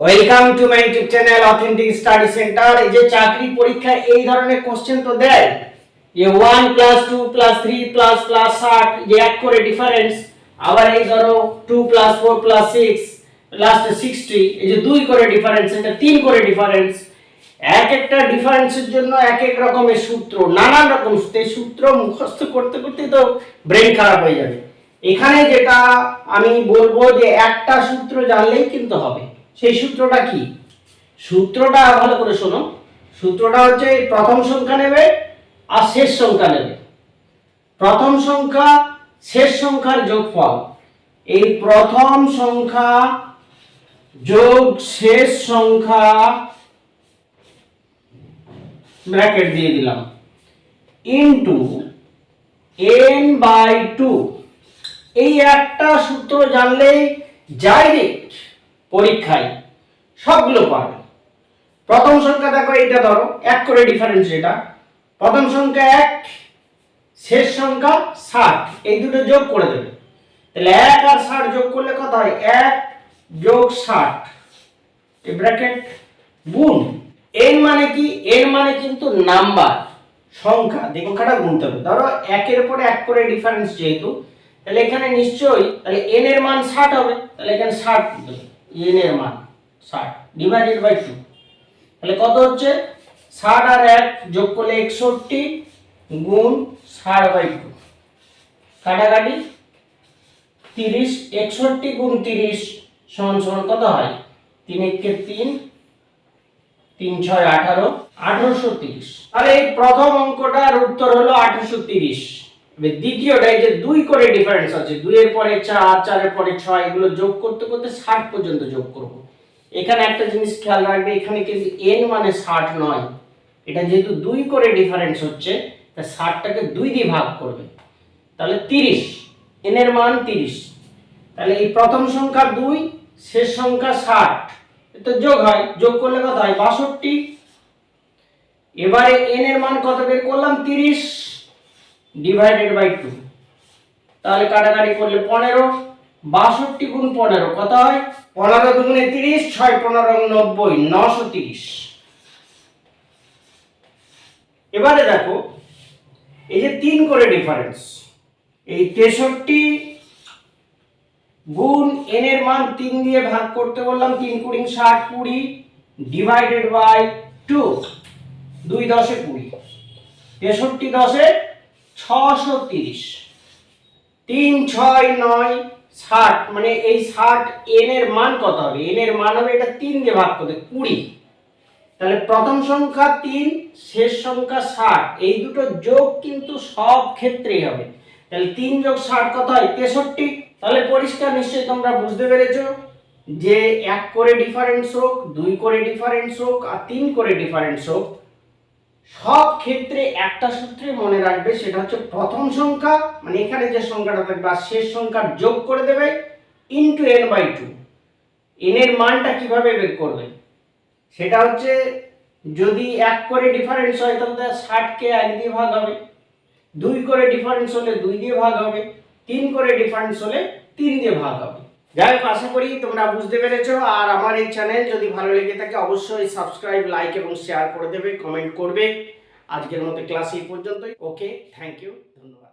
Welcome to my YouTube channel authentic study centre এই যে চাকরি পরীক্ষায় এই ধরনের কোশ্চেন তো দেয়। যে one plus two plus three plus plus ষাট, যে এক করে ডিফারেন্স আবার এই ধরো two plus four plus six last sixty এই যে দুই করে ডিফারেন্স এটা তিন করে ডিফারেন্স এক একটা ডিফারেন্সের জন্য এক এক রকমের সূত্র, নানান রকম। এই সূত্র মুখস্থ করতে করতে তো ব্রেন খারাপ হয়ে যাবে। এখানে যেটা আমি বলব যে একটা সূত্র জানলেই কিন্তু হবে। সেই সূত্রটা কি? সূত্রটা ভালো করে শোনো। সূত্রটা হচ্ছে প্রথম সংখ্যা নেবে আর শেষ সংখ্যা নেবে। প্রথম সংখ্যা, শেষ সংখ্যার যোগফল। এই প্রথম সংখ্যা যোগ শেষ সংখ্যা ব্র্যাকেট দিয়ে দিলাম। Into n by two. এই একটা সূত্র জানলেই ডাইরেক্ট পরীক্ষায় সবগুলো পাবে প্রথম সংখ্যা দেখো এটা ধরো, এক করে ডিফারেন্স যেটা। প্রথম সংখ্যা এক, শেষ সংখ্যা ষাট, এই দুটো যোগ করে দেবে। তাহলে এক আর ষাট যোগ করলে কত হয়? এক যোগ ষাট ব্র্যাকেট গুণ। এন মানে কি? এন মানে কিন্তু নাম্বার, সংখ্যা সংখ্যাটা গুনতে হবে। ধরো একের পরে এক করে ডিফারেন্স যেহেতু, তাহলে এখানে নিশ্চয়ই, তাহলে এন এর মান ষাট হবে, তাহলে এখানে ষাট এন এর মান, ষাট ডিভাইডেড বাই টু তাহলে কত হচ্ছে? ষাট আর এক যোগ করলে একষট্টি গুণ ষাট বাই টু কাটাকাটি তিরিশ, একষট্টি গুণ তিরিশ সমান কত হয়? তিন একে তিন তিন ছয় আঠারো, আঠারোশো তিরিশ। তাহলে এই প্রথম অঙ্কটার উত্তর হলো আঠারোশো তিরিশ। এবার দ্বিতীয়টা এই যে দুই করে ডিফারেন্স আছে, দুইয়ের পরে চার, চারের পরে ছয়, এগুলো যোগ করতে করতে ষাট পর্যন্ত যোগ করব। এখানে একটা জিনিস খেয়াল রাখবে, এখানে কিন্তু এন মানে ষাট নয়। এটা যেহেতু দুই করে ডিফারেন্স হচ্ছে, তা ষাটটাকে দুই দিয়ে ভাগ করবে। তাহলে তিরিশ এন এর মান তিরিশ। তাহলে এই প্রথম সংখ্যা দুই, শেষ সংখ্যা ষাট। তো যোগ হয়, যোগ করলে কত হয়? বাষট্টি। এবারে এন এর মান কত বের করলাম? তিরিশ। ডিভাইডেড বাই টু তাহলে কাটাকাটি করলে পনেরো, বাষট্টি গুণ পনেরো, কত হয়? পনেরো দুগুণে তিরিশ, ছয় পনেরো নব্বই, নশো তিরিশ। এবারে দেখো, এই যে তিন করে ডিফারেন্স এই তেষট্টি গুণ এন এর মান তিন দিয়ে ভাগ করতে বললাম, তিন কুড়ি ষাট কুড়ি ডিভাইডেড বাই টু দুই দশে কুড়ি। তেষট্টি দশে ছশো তিরিশ। তিন, ছয়, নয়, ষাট মানে এই ষাট এন এর মান কত হবে? এন এর মান হবে এটা তিন দিয়ে ভাগ করতে কুড়ি। তাহলে প্রথম সংখ্যা তিন, শেষ সংখ্যা ষাট। এই দুটো যোগ কিন্তু সব ক্ষেত্রেই হবে। তাহলে তিন যোগ ষাট কত হয়? তেষট্টি। তাহলে পরিষ্কার নিশ্চয়ই তোমরা বুঝতে পেরেছ যে এক করে ডিফারেন্স হোক, দুই করে ডিফারেন্স হোক, আর তিন করে ডিফারেন্স হোক সব ক্ষেত্রে একটা সূত্রে মনে রাখবে, সেটা হচ্ছে প্রথম সংখ্যা মানে এখানে যে সংখ্যাটা থাকবে আর শেষ সংখ্যার যোগ করে দেবে into n by two n এর মানটা কীভাবে বের করবে? সেটা হচ্ছে যদি এক করে ডিফারেন্স হয়, তাহলে ষাটকে এক দিয়ে ভাগ হবে। দুই করে ডিফারেন্স হলে দুই দিয়ে ভাগ হবে। তিন করে ডিফারেন্স হলে তিন দিয়ে ভাগ হবে। যাই হোক, আশা করি তোমরা বুঝতে পেরেছ। আর আমার এই চ্যানেল যদি ভালো লেগে থাকে, অবশ্যই সাবস্ক্রাইব লাইক এবং শেয়ার করে দেবে কমেন্ট করবে। আজকের মতো ক্লাস এই পর্যন্তই। ওকে থ্যাংক ইউ ধন্যবাদ।